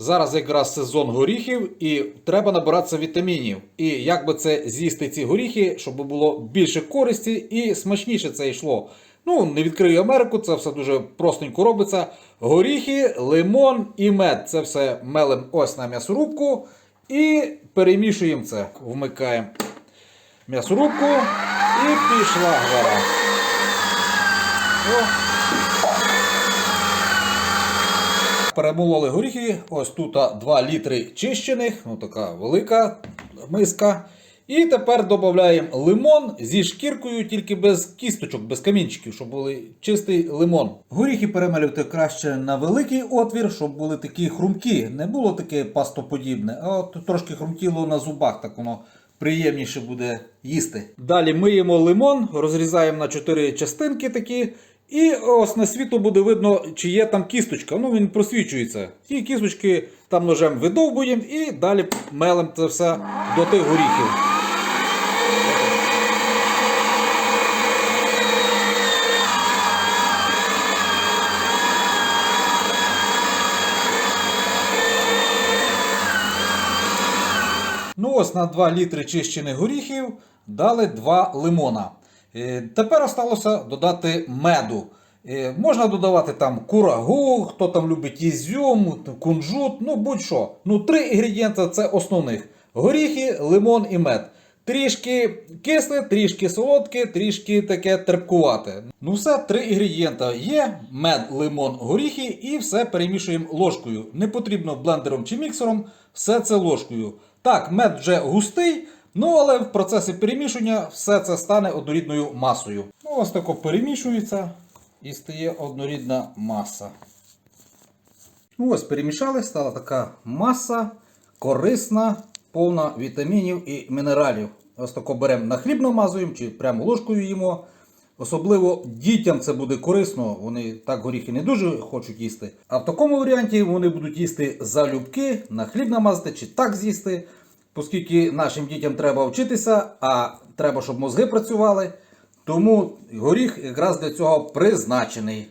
Зараз якраз сезон горіхів і треба набиратися вітамінів. І як би це з'їсти ці горіхи, щоб було більше користі і смачніше це йшло. Ну, не відкрию Америку, це все дуже простенько робиться. Горіхи, лимон і мед. Це все мелем ось на м'ясорубку. І перемішуємо це. Вмикаємо м'ясорубку і пішла гора. О. Перемололи горіхи. Ось тут 2 літри чищених, ну така велика миска. І тепер додаємо лимон зі шкіркою, тільки без кісточок, без камінчиків, щоб були чистий лимон. Горіхи перемалювати краще на великий отвір, щоб були такі хрумкі. Не було таке пастоподібне, а от трошки хрумтіло на зубах, так воно приємніше буде їсти. Далі миємо лимон, розрізаємо на 4 частинки такі. І ось на світло буде видно, чи є там кісточка. Ну він просвічується. Ті кісточки там ножем видовбуємо і далі мелем це все до тих горіхів. Ну ось на 2 літри чищених горіхів дали 2 лимона. Е, Тепер осталося додати меду. Е, Можна додавати там курагу, хто там любить ізюм, кунжут, ну будь-що. Ну, три інгредієнти це основних: горіхи, лимон і мед. Трішки кисле, трішки солодке, трішки таке терпкувате. Ну все, три інгредієнта є: мед, лимон, горіхи, і все перемішуємо ложкою. Не потрібно блендером чи міксером, все це ложкою. Так, мед вже густий, ну але в процесі перемішування все це стане однорідною масою. Ну, ось тако перемішується і стає однорідна маса. Ну, ось перемішали, стала така маса корисна, повна вітамінів і мінералів. Ось тако беремо на хліб намазуємо чи прямо ложкою їмо. Особливо дітям це буде корисно, вони так горіхи не дуже хочуть їсти. А в такому варіанті вони будуть їсти залюбки, на хліб намазати чи так з'їсти, оскільки нашим дітям треба вчитися, а треба, щоб мозги працювали. Тому горіх якраз для цього призначений.